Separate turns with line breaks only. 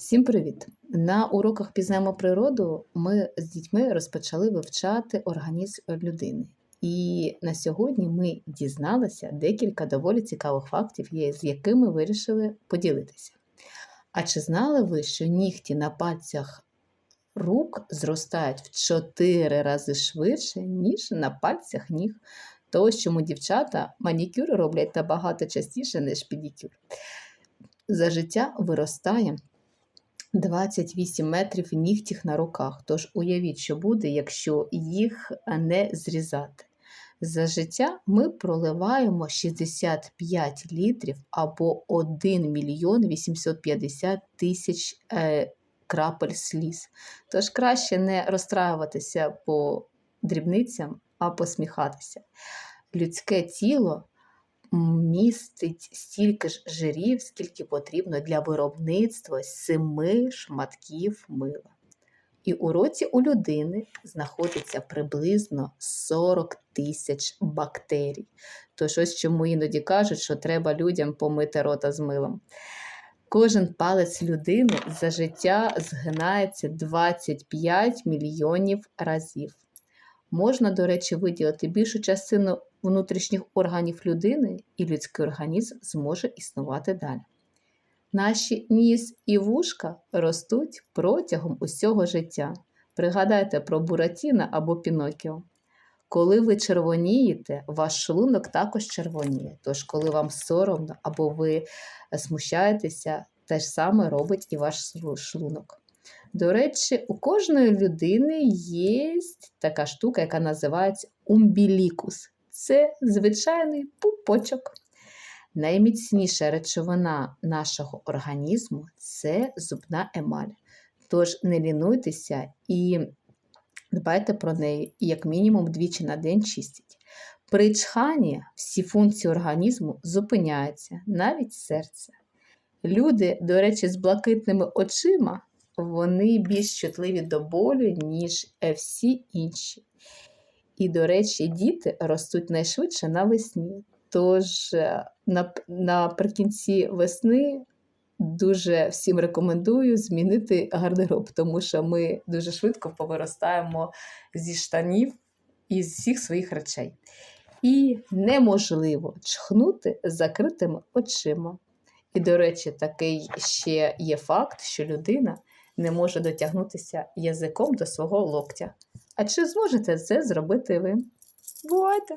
Всім привіт! На уроках пізнаємо природу ми з дітьми розпочали вивчати організм людини. І на сьогодні ми дізналися декілька доволі цікавих фактів, з якими вирішили поділитися. А чи знали ви, що нігті на пальцях рук зростають в 4 рази швидше, ніж на пальцях ніг? То чому дівчата манікюр роблять набагато частіше, ніж педикюр. За життя виростає 28 метрів нігтів на руках. Тож уявіть, що буде, якщо їх не зрізати. За життя ми проливаємо 65 літрів або 1 мільйон 850 тисяч е, крапель сліз. Тож краще не розстраюватися по дрібницям, а посміхатися. Людське тіло містить стільки ж жирів, скільки потрібно для виробництва семи шматків мила. І у роті у людини знаходиться приблизно 40 тисяч бактерій. Тож ось чому іноді кажуть, що треба людям помити рота з милом. Кожен палець людини за життя згинається 25 мільйонів разів. Можна, до речі, виділити більшу частину внутрішніх органів людини, і людський організм зможе існувати далі. Наші ніс і вушка ростуть протягом усього життя. Пригадайте про Буратіна або Пінокіо. Коли ви червонієте, ваш шлунок також червоніє. Тож, коли вам соромно або ви смущаєтеся, те ж саме робить і ваш шлунок. До речі, у кожної людини є така штука, яка називається умбілікус. Це звичайний пупочок. Найміцніша речовина нашого організму це зубна емаль. Тож не лінуйтеся і дбайте про неї, як мінімум двічі на день чистіть. При чханні всі функції організму зупиняються, навіть серце. Люди, до речі, з блакитними очима, вони більш чутливі до болю, ніж всі інші. І, до речі, діти ростуть найшвидше навесні. Тож наприкінці весни дуже всім рекомендую змінити гардероб, тому що ми дуже швидко повиростаємо зі штанів і з всіх своїх речей. І неможливо чхнути закритими очима. І, до речі, такий ще є факт, що людина не може дотягнутися язиком до свого локтя. А чи зможете це зробити ви? Бувайте!